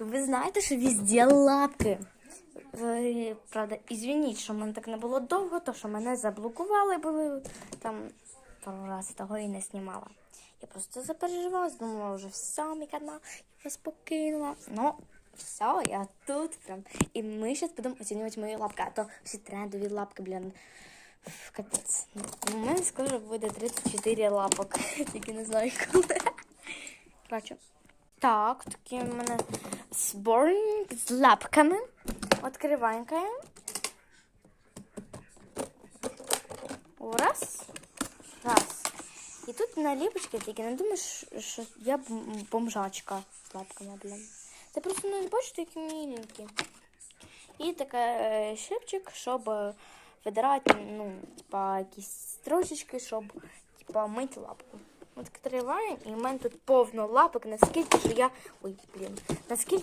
Ви знаєте, що везде лапки. Ви, Правда, ізвініть, що мене так не було довго, то що мене заблокували, були там пару разів того і не знімала. Я просто запереживала, думала, вже все, мій канал, я вас покинула. Ну, все, я тут прям. І ми зараз будемо оцінювати мої лапки, а то всі трендові лапки, блін. Капець. У мене скоро буде 34 лапок. Тільки не знаю коли. Коротше. Так, такі в мене зборник з лапками. Відкриваємо. Раз. Раз. І тут наліпочки тільки не думаю, що- що я бом- бомжачка з лапками, блін. Це просто не бачите, які міленькі. І таке е, щипчик, щоб е, видирати, ну, типа, якісь строчечки, щоб типа, мити лапку. Відкриваємо, і в мене тут повно лапок, наскільки що я. Ой, блін, наскільки.